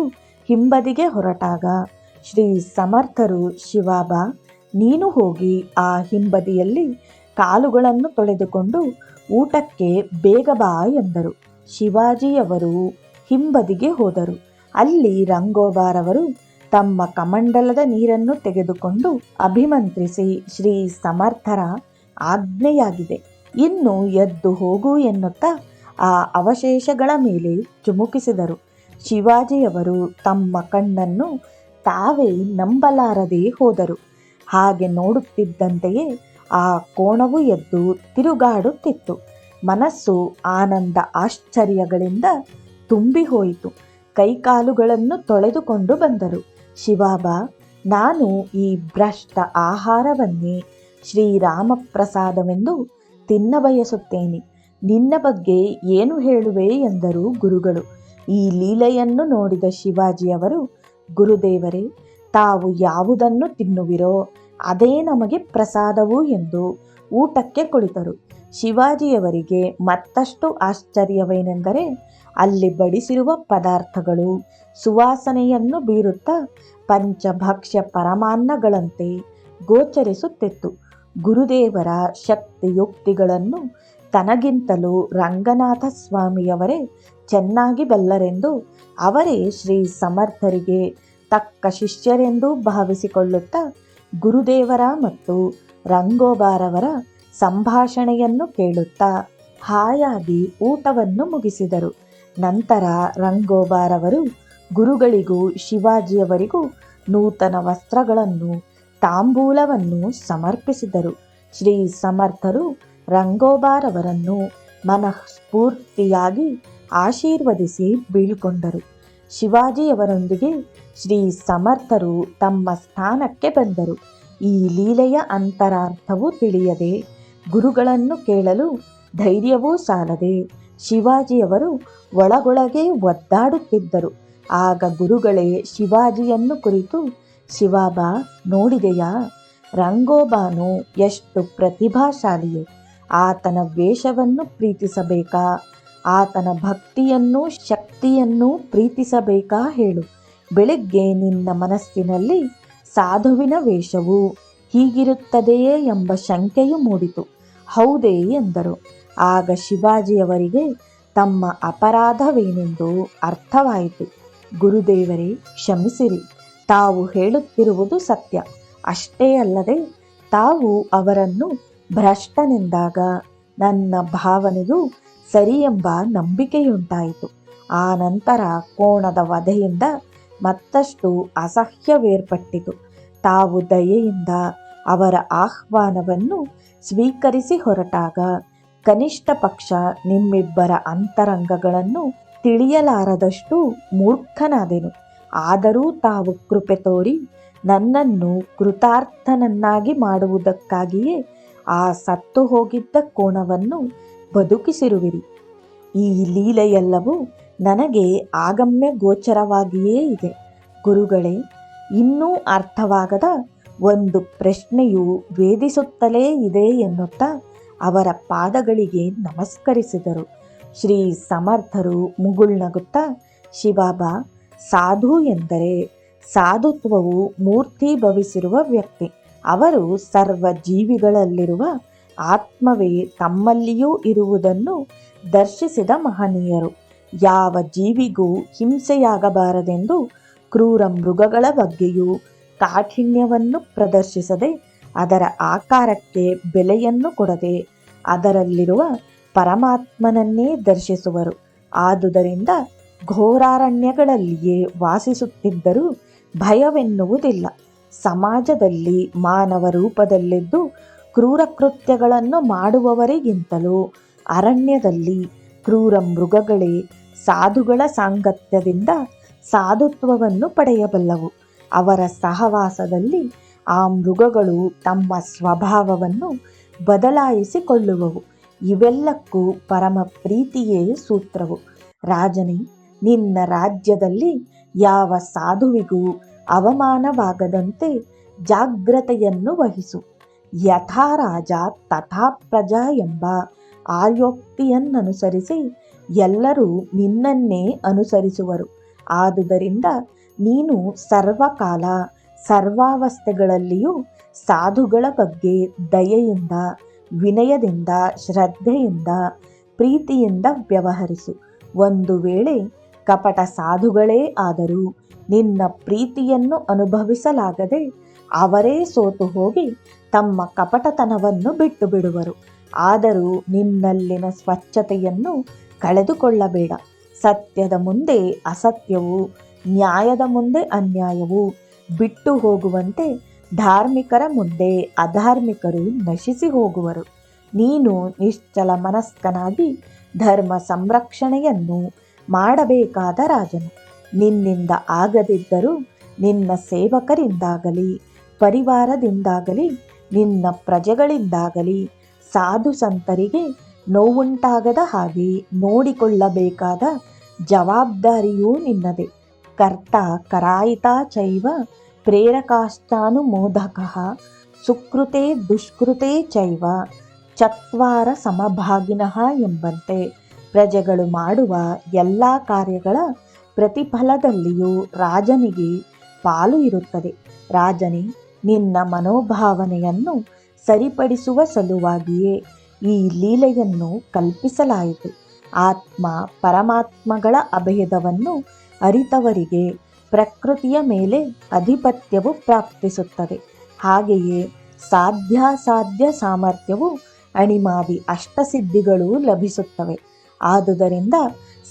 ಹಿಂಬದಿಗೆ ಹೊರಟಾಗ, ಶ್ರೀ ಸಮರ್ಥರು ಶಿವಾಬ, ನೀನು ಹೋಗಿ ಆ ಹಿಂಬದಿಯಲ್ಲಿ ಕಾಲುಗಳನ್ನು ತೊಳೆದುಕೊಂಡು ಊಟಕ್ಕೆ ಬೇಗ ಬಾ ಎಂದರು. ಶಿವಾಜಿಯವರು ಹಿಂಬದಿಗೆ ಹೋದರು. ಅಲ್ಲಿ ರಂಗೋಬಾರವರು ತಮ್ಮ ಕಮಂಡಲದ ನೀರನ್ನು ತೆಗೆದುಕೊಂಡು ಅಭಿಮಂತ್ರಿಸಿ ಶ್ರೀ ಸಮರ್ಥರ ಆಜ್ಞೆಯಾಗಿದೆ. ಇನ್ನು ಎದ್ದು ಹೋಗು ಎನ್ನುತ್ತಾ ಆ ಅವಶೇಷಗಳ ಮೇಲೆ ಚುಮುಕಿಸಿದರು. ಶಿವಾಜಿಯವರು ತಮ್ಮ ಕಣ್ಣನ್ನು ತಾವೇ ನಂಬಲಾರದೆ ಹೋದರು. ಹಾಗೆ ನೋಡುತ್ತಿದ್ದಂತೆಯೇ ಆ ಕೋಣವು ಎದ್ದು ತಿರುಗಾಡುತ್ತಿತ್ತು. ಮನಸ್ಸು ಆನಂದ ಆಶ್ಚರ್ಯಗಳಿಂದ ತುಂಬಿ ಹೋಯಿತು ಕೈಕಾಲುಗಳನ್ನು ತೊಳೆದುಕೊಂಡು ಬಂದರು. ಶಿವಾಬ, ನಾನು ಈ ಭ್ರಷ್ಟ ಆಹಾರವನ್ನೇ ಶ್ರೀರಾಮಪ್ರಸಾದವೆಂದು ತಿನ್ನಬಯಸುತ್ತೇನೆ ನಿನ್ನ ಬಗ್ಗೆ ಏನು ಹೇಳುವೆ ಎಂದರು ಗುರುಗಳು. ಈ ಲೀಲೆಯನ್ನು ನೋಡಿದ ಶಿವಾಜಿಯವರು, ಗುರುದೇವರೇ, ತಾವು ಯಾವುದನ್ನು ತಿನ್ನುವಿರೋ ಅದೇ ನಮಗೆ ಪ್ರಸಾದವು ಎಂದು ಊಟಕ್ಕೆ ಕುಳಿತರು. ಶಿವಾಜಿಯವರಿಗೆ ಮತ್ತಷ್ಟು ಆಶ್ಚರ್ಯವೇನೆಂದರೆ ಅಲ್ಲಿ ಬಡಿಸಿರುವ ಪದಾರ್ಥಗಳು ಸುವಾಸನೆಯನ್ನು ಬೀರುತ್ತಾ ಪಂಚಭಕ್ಷ್ಯ ಪರಮಾನ್ನಗಳಂತೆ ಗೋಚರಿಸುತ್ತಿತ್ತು. ಗುರುದೇವರ ಶಕ್ತಿಯುಕ್ತಿಗಳನ್ನು ತನಗಿಂತಲೂ ರಂಗನಾಥ ಸ್ವಾಮಿಯವರೇ ಚೆನ್ನಾಗಿ ಬಲ್ಲರೆಂದು ಅವರೇ ಶ್ರೀ ಸಮರ್ಥರಿಗೆ ತಕ್ಕ ಶಿಷ್ಯರೆಂದು ಭಾವಿಸಿಕೊಳ್ಳುತ್ತಾ ಗುರುದೇವರ ಮತ್ತು ರಂಗೋಬಾರವರ ಸಂಭಾಷಣೆಯನ್ನು ಕೇಳುತ್ತಾ ಹಾಯಾಗಿ ಊಟವನ್ನು ಮುಗಿಸಿದರು. ನಂತರ ರಂಗೋಬಾರವರು ಗುರುಗಳಿಗೂ ಶಿವಾಜಿಯವರಿಗೂ ನೂತನ ವಸ್ತ್ರಗಳನ್ನು, ತಾಂಬೂಲವನ್ನು ಸಮರ್ಪಿಸಿದರು. ಶ್ರೀ ಸಮರ್ಥರು ರಂಗೋಬಾರವರನ್ನು ಮನಃಸ್ಫೂರ್ತಿಯಾಗಿ ಆಶೀರ್ವದಿಸಿ ಬೀಳ್ಕೊಂಡರು. ಶಿವಾಜಿಯವರೊಂದಿಗೆ ಶ್ರೀ ಸಮರ್ಥರು ತಮ್ಮ ಸ್ಥಾನಕ್ಕೆ ಬಂದರು. ಈ ಲೀಲೆಯ ಅಂತರಾರ್ಥವೂ ತಿಳಿಯದೆ ಗುರುಗಳನ್ನು ಕೇಳಲು ಧೈರ್ಯವೂ ಸಾಲದೆ ಶಿವಾಜಿಯವರು ಒಳಗೊಳಗೆ ಒದ್ದಾಡುತ್ತಿದ್ದರು. ಆಗ ಗುರುಗಳೇ, ಶಿವಾಜಿಯನ್ನು ಕುರಿತು, ಶಿವಾಬಾ, ನೋಡಿದೆಯಾ? ರಂಗೋಬಾನು, ಎಷ್ಟು ಪ್ರತಿಭಾಶಾಲಿಯು. ಆತನ ವೇಷವನ್ನು ಪ್ರೀತಿಸಬೇಕಾ? ಆತನ ಭಕ್ತಿಯನ್ನು ಶಕ್ತಿಯನ್ನು ಪ್ರೀತಿಸಬೇಕಾ ಹೇಳು. ಬೆಳಿಗ್ಗೆ ನಿನ್ನ ಮನಸ್ಸಿನಲ್ಲಿ ಸಾಧುವಿನ ವೇಷವು ಹೀಗಿರುತ್ತದೆಯೇ ಎಂಬ ಶಂಕೆಯು ಮೂಡಿತು. ಹೌದೇ ಎಂದರು. ಆಗ ಶಿವಾಜಿಯವರಿಗೆ ತಮ್ಮ ಅಪರಾಧವೇನೆಂದು ಅರ್ಥವಾಯಿತು. ಗುರುದೇವರೇ, ಕ್ಷಮಿಸಿರಿ. ತಾವು ಹೇಳುತ್ತಿರುವುದು ಸತ್ಯ. ಅಷ್ಟೇ ಅಲ್ಲದೆ, ತಾವು ಅವರನ್ನು ಭ್ರಷ್ಟನೆಂದಾಗ ನನ್ನ ಭಾವನೆಯು ಸರಿ ಎಂಬ ನಂಬಿಕೆಯುಂಟಾಯಿತು. ಆ ನಂತರ ಕೋಣದ ವಧೆಯಿಂದ ಮತ್ತಷ್ಟು ಅಸಹ್ಯವೇರ್ಪಟ್ಟಿತು. ತಾವು ದಯೆಯಿಂದ ಅವರ ಆಹ್ವಾನವನ್ನು ಸ್ವೀಕರಿಸಿ ಹೊರಟಾಗ ಕನಿಷ್ಠ ಪಕ್ಷ ನಿಮ್ಮಿಬ್ಬರ ಅಂತರಂಗಗಳನ್ನು ತಿಳಿಯಲಾರದಷ್ಟು ಮೂರ್ಖನಾದೆನು. ಆದರೂ ತಾವು ಕೃಪೆ ತೋರಿ ನನ್ನನ್ನು ಕೃತಾರ್ಥನನ್ನಾಗಿ ಮಾಡುವುದಕ್ಕಾಗಿಯೇ ಆ ಸತ್ತು ಹೋಗಿದ್ದ ಕೋಣವನ್ನು ಬದುಕಿಸಿರುವಿರಿ. ಈ ಲೀಲೆಯೆಲ್ಲವೂ ನನಗೆ ಆಗಮ್ಯ ಗೋಚರವಾಗಿಯೇ ಇದೆ. ಗುರುಗಳೇ, ಇನ್ನೂ ಅರ್ಥವಾಗದ ಒಂದು ಪ್ರಶ್ನೆಯು ವೇದಿಸುತ್ತಲೇ ಇದೆ ಎನ್ನುತ್ತಾ ಅವರ ಪಾದಗಳಿಗೆ ನಮಸ್ಕರಿಸಿದರು. ಶ್ರೀ ಸಮರ್ಥರು ಮುಗುಳ್ನಗುತ್ತಾ ಶಿವಾಬಾ, ಸಾಧು ಎಂದರೆ ಸಾಧುತ್ವವು ಮೂರ್ತಿಭವಿಸಿರುವ ವ್ಯಕ್ತಿ. ಅವರು ಸರ್ವ ಜೀವಿಗಳಲ್ಲಿರುವ ಆತ್ಮವೇ ತಮ್ಮಲ್ಲಿಯೂ ಇರುವುದನ್ನು ದರ್ಶಿಸಿದ ಮಹನೀಯರು. ಯಾವ ಜೀವಿಗೂ ಹಿಂಸೆಯಾಗಬಾರದೆಂದು ಕ್ರೂರ ಮೃಗಗಳ ಬಗ್ಗೆಯೂ ಕಾಠಿಣ್ಯವನ್ನು ಪ್ರದರ್ಶಿಸದೆ ಅದರ ಆಕಾರಕ್ಕೆ ಬೆಲೆಯನ್ನು ಕೊಡದೆ ಅದರಲ್ಲಿರುವ ಪರಮಾತ್ಮನನ್ನೇ ದರ್ಶಿಸುವರು. ಆದುದರಿಂದ ಘೋರಾರಣ್ಯಗಳಲ್ಲಿಯೇ ವಾಸಿಸುತ್ತಿದ್ದರೂ ಭಯವೆನ್ನುವುದಿಲ್ಲ. ಸಮಾಜದಲ್ಲಿ ಮಾನವ ರೂಪದಲ್ಲಿದ್ದು ಕ್ರೂರ ಕೃತ್ಯಗಳನ್ನು ಮಾಡುವವರಿಗಿಂತಲೂ ಅರಣ್ಯದಲ್ಲಿ ಕ್ರೂರ ಮೃಗಗಳೇ ಸಾಧುಗಳ ಸಾಂಗತ್ಯದಿಂದ ಸಾಧುತ್ವವನ್ನು ಪಡೆಯಬಲ್ಲವು. ಅವರ ಸಹವಾಸದಲ್ಲಿ ಆ ಮೃಗಗಳು ತಮ್ಮ ಸ್ವಭಾವವನ್ನು ಬದಲಾಯಿಸಿಕೊಳ್ಳುವವು. ಇವೆಲ್ಲಕ್ಕೂ ಪರಮ ಪ್ರೀತಿಯೇ ಸೂತ್ರವು. ರಾಜನೇ, ನಿನ್ನ ರಾಜ್ಯದಲ್ಲಿ ಯಾವ ಸಾಧುವಿಗೂ ಅವಮಾನವಾಗದಂತೆ ಜಾಗ್ರತೆಯನ್ನು ವಹಿಸು. ಯಥಾ ರಾಜ ತಥಾ ಪ್ರಜಾ ಎಂಬ ಆಯೋಕ್ತಿಯನ್ನನುಸರಿಸಿ ಎಲ್ಲರೂ ನಿನ್ನನ್ನೇ ಅನುಸರಿಸುವರು. ಆದುದರಿಂದ ನೀನು ಸರ್ವಕಾಲ ಸರ್ವಾವಸ್ಥೆಗಳಲ್ಲಿಯೂ ಸಾಧುಗಳ ಬಗ್ಗೆ ದಯೆಯಿಂದ, ವಿನಯದಿಂದ, ಶ್ರದ್ಧೆಯಿಂದ, ಪ್ರೀತಿಯಿಂದ ವ್ಯವಹರಿಸು. ಒಂದು ವೇಳೆ ಕಪಟ ಸಾಧುಗಳೇ ಆದರೂ ನಿನ್ನ ಪ್ರೀತಿಯನ್ನು ಅನುಭವಿಸಲಾಗದೆ ಅವರೇ ಸೋತು ಹೋಗಿ ತಮ್ಮ ಕಪಟತನವನ್ನು ಬಿಟ್ಟು ಬಿಡುವರು ಆದರೂ ನಿನ್ನಲ್ಲಿನ ಸ್ವಚ್ಛತೆಯನ್ನು ಕಳೆದುಕೊಳ್ಳಬೇಡ. ಸತ್ಯದ ಮುಂದೆ ಅಸತ್ಯವು, ನ್ಯಾಯದ ಮುಂದೆ ಅನ್ಯಾಯವು ಬಿಟ್ಟು ಹೋಗುವಂತೆ ಧಾರ್ಮಿಕರ ಮುಂದೆ ಅಧಾರ್ಮಿಕರು ನಶಿಸಿ ಹೋಗುವರು. ನೀನು ನಿಶ್ಚಲ ಮನಸ್ಕನಾಗಿ ಧರ್ಮ ಸಂರಕ್ಷಣೆಯನ್ನು ಮಾಡಬೇಕಾದ ರಾಜನು. ನಿನ್ನಿಂದ ಆಗದಿದ್ದರೂ ನಿನ್ನ ಸೇವಕರಿಂದಾಗಲಿ, ಪರಿವಾರದಿಂದಾಗಲಿ, ನಿನ್ನ ಪ್ರಜೆಗಳಿಂದಾಗಲಿ ಸಾಧು ಸಂತರಿಗೆ ನೋವುಂಟಾಗದ ಹಾಗೆ ನೋಡಿಕೊಳ್ಳಬೇಕಾದ ಜವಾಬ್ದಾರಿಯೂ ನಿನ್ನದೇ. ಕರ್ತ ಕರಾಯಿತಾ ಚೈವ ಪ್ರೇರಕಾಶ್ಚಾನುಮೋದಕಃ ಸುಕೃತೆ ದುಷ್ಕೃತೆ ಚೈವ ಚತ್ವಾರ ಸಮಭಾಗಿನಃ ಎಂಬಂತೆ ಪ್ರಜೆಗಳು ಮಾಡುವ ಎಲ್ಲ ಕಾರ್ಯಗಳ ಪ್ರತಿಫಲದಲ್ಲಿಯೂ ರಾಜನಿಗೆ ಪಾಲು ಇರುತ್ತದೆ. ರಾಜನೇ, ನಿನ್ನ ಮನೋಭಾವನೆಯನ್ನು ಸರಿಪಡಿಸುವ ಸಲುವಾಗಿಯೇ ಈ ಲೀಲೆಯನ್ನು ಕಲ್ಪಿಸಲಾಯಿತು. ಆತ್ಮ ಪರಮಾತ್ಮಗಳ ಅಭೇದವನ್ನು ಅರಿತವರಿಗೆ ಪ್ರಕೃತಿಯ ಮೇಲೆ ಅಧಿಪತ್ಯವು ಪ್ರಾಪ್ತಿಸುತ್ತದೆ. ಹಾಗೆಯೇ ಸಾಧ್ಯಾಸಾಧ್ಯ ಸಾಮರ್ಥ್ಯವು ಅಣಿಮಾದಿ ಅಷ್ಟಸಿದ್ಧಿಗಳು ಲಭಿಸುತ್ತವೆ. ಆದುದರಿಂದ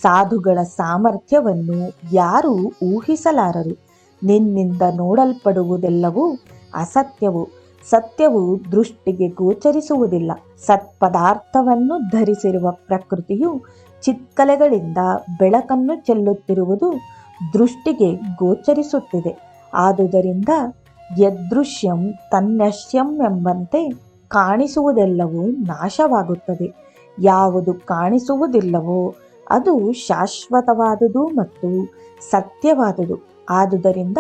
ಸಾಧುಗಳ ಸಾಮರ್ಥ್ಯವನ್ನು ಯಾರೂ ಊಹಿಸಲಾರರು. ನಿನ್ನಿಂದ ನೋಡಲ್ಪಡುವುದೆಲ್ಲವೂ ಅಸತ್ಯವು. ಸತ್ಯವು ದೃಷ್ಟಿಗೆ ಗೋಚರಿಸುವುದಿಲ್ಲ. ಸತ್ಪದಾರ್ಥವನ್ನು ಧರಿಸಿರುವ ಪ್ರಕೃತಿಯು ಚಿತ್ಕಲೆಗಳಿಂದ ಬೆಳಕನ್ನು ಚೆಲ್ಲುತ್ತಿರುವುದು ದೃಷ್ಟಿಗೆ ಗೋಚರಿಸುತ್ತಿದೆ. ಆದುದರಿಂದ ಯದೃಶ್ಯಂ ತನ್ನಶ್ಯಂ ಎಂಬಂತೆ ಕಾಣಿಸುವುದೆಲ್ಲವೂ ನಾಶವಾಗುತ್ತದೆ. ಯಾವುದು ಕಾಣಿಸುವುದಿಲ್ಲವೋ ಅದು ಶಾಶ್ವತವಾದುದು ಮತ್ತು ಸತ್ಯವಾದುದು. ಆದುದರಿಂದ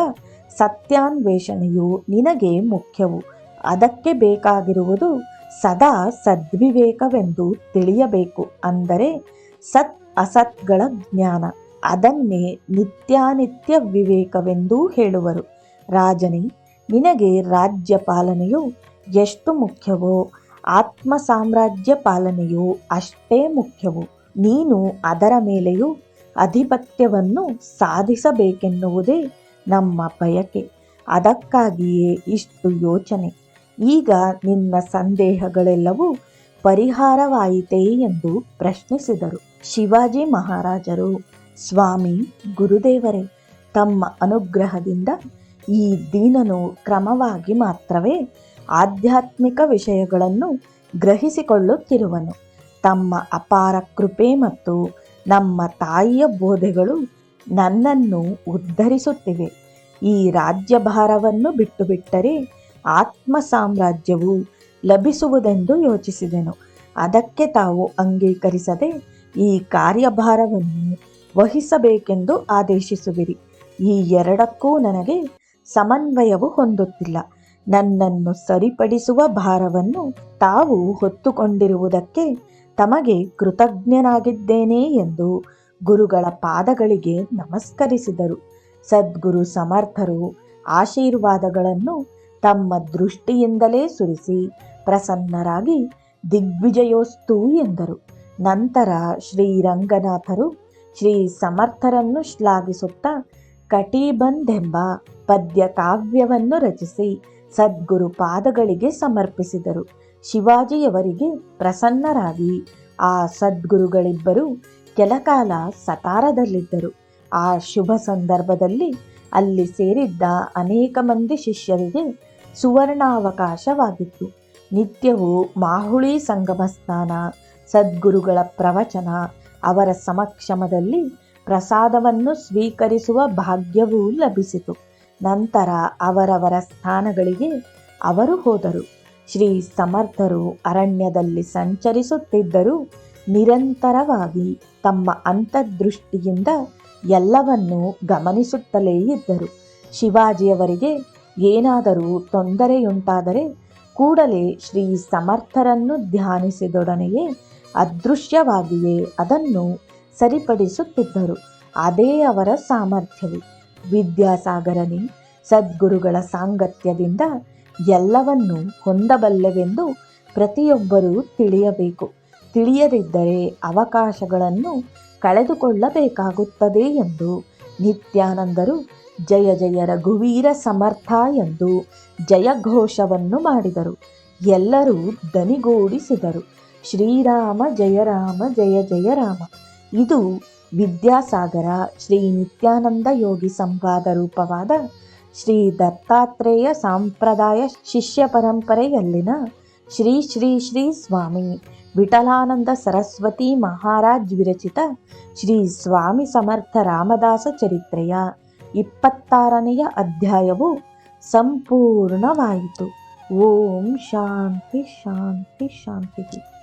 ಸತ್ಯಾನ್ವೇಷಣೆಯು ನಿನಗೆ ಮುಖ್ಯವು. ಅದಕ್ಕೆ ಬೇಕಾಗಿರುವುದು ಸದಾ ಸದ್ವಿವೇಕವೆಂದು ತಿಳಿಯಬೇಕು. ಅಂದರೆ ಸತ್ ಅಸತ್ಗಳ ಜ್ಞಾನ. ಅದನ್ನೇ ನಿತ್ಯಾನಿತ್ಯ ವಿವೇಕವೆಂದೂ ಹೇಳುವರು. ರಾಜನೇ, ನಿನಗೆ ರಾಜ್ಯ ಪಾಲನೆಯು ಎಷ್ಟು ಮುಖ್ಯವೋ, ಆತ್ಮ ಸಾಮ್ರಾಜ್ಯ ಪಾಲನೆಯು ಅಷ್ಟೇ ಮುಖ್ಯವು, ನೀನು ಅದರ ಮೇಲೆಯೂ ಅಧಿಪತ್ಯವನ್ನು ಸಾಧಿಸಬೇಕೆನ್ನುವುದೇ ನಮ್ಮ ಬಯಕೆ. ಅದಕ್ಕಾಗಿಯೇ ಇಷ್ಟು ಯೋಚನೆ. ಈಗ ನಿನ್ನ ಸಂದೇಹಗಳೆಲ್ಲವೂ ಪರಿಹಾರವಾಯಿತೇ ಎಂದು ಪ್ರಶ್ನಿಸಿದರು. ಶಿವಾಜಿ ಮಹಾರಾಜರು, ಸ್ವಾಮಿ, ಗುರುದೇವರೇ, ತಮ್ಮ ಅನುಗ್ರಹದಿಂದ ಈ ದೀನನು ಕ್ರಮವಾಗಿ ಮಾತ್ರವೇ ಆಧ್ಯಾತ್ಮಿಕ ವಿಷಯಗಳನ್ನು ಗ್ರಹಿಸಿಕೊಳ್ಳುತ್ತಿರುವನು. ತಮ್ಮ ಅಪಾರ ಕೃಪೆ ಮತ್ತು ನಮ್ಮ ತಾಯಿಯ ಬೋಧೆಗಳು ನನ್ನನ್ನು ಉದ್ಧರಿಸುತ್ತಿವೆ. ಈ ರಾಜ್ಯಭಾರವನ್ನು ಬಿಟ್ಟು ಬಿಟ್ಟರೆ ಆತ್ಮ ಸಾಮ್ರಾಜ್ಯವು ಲಭಿಸುವುದೆಂದು ಯೋಚಿಸಿದೆನು. ಅದಕ್ಕೆ ತಾವು ಅಂಗೀಕರಿಸದೆ ಈ ಕಾರ್ಯಭಾರವನ್ನು ವಹಿಸಬೇಕೆಂದು ಆದೇಶಿಸುವಿರಿ. ಈ ಎರಡಕ್ಕೂ ನನಗೆ ಸಮನ್ವಯವು ಹೊಂದುತ್ತಿಲ್ಲ. ನನ್ನನ್ನು ಸರಿಪಡಿಸುವ ಭಾರವನ್ನು ತಾವು ಹೊತ್ತುಕೊಂಡಿರುವುದಕ್ಕೆ ತಮಗೆ ಕೃತಜ್ಞನಾಗಿದ್ದೇನೆ ಎಂದು ಗುರುಗಳ ಪಾದಗಳಿಗೆ ನಮಸ್ಕರಿಸಿದರು. ಸದ್ಗುರು ಸಮರ್ಥರು ಆಶೀರ್ವಾದಗಳನ್ನು ತಮ್ಮ ದೃಷ್ಟಿಯಿಂದಲೇ ಸುರಿಸಿ ಪ್ರಸನ್ನರಾಗಿ ದಿಗ್ವಿಜಯೋಸ್ತು ಎಂದರು. ನಂತರ ಶ್ರೀರಂಗನಾಥರು ಶ್ರೀ ಸಮರ್ಥರನ್ನು ಶ್ಲಾಘಿಸುತ್ತಾ ಕಟಿಬಂಧೆಂಬ ಪದ್ಯ ಕಾವ್ಯವನ್ನು ರಚಿಸಿ ಸದ್ಗುರು ಪಾದಗಳಿಗೆ ಸಮರ್ಪಿಸಿದರು. ಶಿವಾಜಿಯವರಿಗೆ ಪ್ರಸನ್ನರಾಗಿ. ಆ ಸದ್ಗುರುಗಳಿಬ್ಬರು ಕೆಲಕಾಲ ಸತಾರದಲ್ಲಿದ್ದರು. ಆ ಶುಭ ಸಂದರ್ಭದಲ್ಲಿ ಅಲ್ಲಿ ಸೇರಿದ್ದ ಅನೇಕ ಮಂದಿ ಶಿಷ್ಯರಿಗೆ ಸುವರ್ಣಾವಕಾಶವಾಗಿತ್ತು. ನಿತ್ಯವೂ ಮಾಹುಳಿ ಸಂಗಮ ಸ್ನಾನ ಸದ್ಗುರುಗಳ ಪ್ರವಚನ, ಅವರ ಸಮಕ್ಷಮದಲ್ಲಿ ಪ್ರಸಾದವನ್ನು ಸ್ವೀಕರಿಸುವ ಭಾಗ್ಯವೂ ಲಭಿಸಿತು. ನಂತರ ಅವರವರ ಸ್ಥಾನಗಳಿಗೆ ಅವರು ಹೋದರು. ಶ್ರೀ ಸಮರ್ಥರು ಅರಣ್ಯದಲ್ಲಿ ಸಂಚರಿಸುತ್ತಿದ್ದರೂ ನಿರಂತರವಾಗಿ ತಮ್ಮ ಅಂತರ್ದೃಷ್ಟಿಯಿಂದ ಎಲ್ಲವನ್ನೂ ಗಮನಿಸುತ್ತಲೇ ಇದ್ದರು. ಶಿವಾಜಿಯವರಿಗೆ ಏನಾದರೂ ತೊಂದರೆಯುಂಟಾದರೆ ಕೂಡಲೇ ಶ್ರೀ ಸಮರ್ಥರನ್ನು ಧ್ಯಾನಿಸಿದೊಡನೆಯೇ ಅದೃಶ್ಯವಾಗಿಯೇ ಅದನ್ನು ಸರಿಪಡಿಸುತ್ತಿದ್ದರು. ಅದೇ ಅವರ ಸಾಮರ್ಥ್ಯವು. ವಿದ್ಯಾಸಾಗರನಿ, ಸದ್ಗುರುಗಳ ಸಾಂಗತ್ಯದಿಂದ ಎಲ್ಲವನ್ನು ಹೊಂದಬಲ್ಲವೆಂದು ಪ್ರತಿಯೊಬ್ಬರೂ ತಿಳಿಯಬೇಕು. ತಿಳಿಯದಿದ್ದರೆ ಅವಕಾಶಗಳನ್ನು ಕಳೆದುಕೊಳ್ಳಬೇಕಾಗುತ್ತದೆ ಎಂದು ನಿತ್ಯಾನಂದರು ಜಯ ಜಯ ರಘುವೀರ ಸಮರ್ಥ ಎಂದು ಜಯಘೋಷವನ್ನು ಮಾಡಿದರು. ಎಲ್ಲರೂ ದನಿಗೂಡಿಸಿದರು. ಶ್ರೀರಾಮ ಜಯ ರಾಮ ಜಯ ಜಯ ರಾಮ. ಇದು ವಿದ್ಯಾಸಾಗರ ಶ್ರೀ ನಿತ್ಯಾನಂದ ಯೋಗಿ ಸಂವಾದ ರೂಪವಾದ ಶ್ರೀ ದತ್ತಾತ್ರೇಯ ಸಾಂಪ್ರದಾಯ ಶಿಷ್ಯ ಪರಂಪರೆಯಲ್ಲಿನ ಶ್ರೀ ಶ್ರೀ ಶ್ರೀ ಸ್ವಾಮಿ ವಿಠಲಾನಂದ ಸರಸ್ವತಿ ಮಹಾರಾಜ್ ವಿರಚಿತ ಶ್ರೀ ಸ್ವಾಮಿ ಸಮರ್ಥ ರಾಮದಾಸ ಚರಿತ್ರೆಯ ಇಪ್ಪತ್ತಾರನೆಯ ಅಧ್ಯಾಯವು ಸಂಪೂರ್ಣವಾಯಿತು. ಓಂ ಶಾಂತಿ ಶಾಂತಿ ಶಾಂತಿ.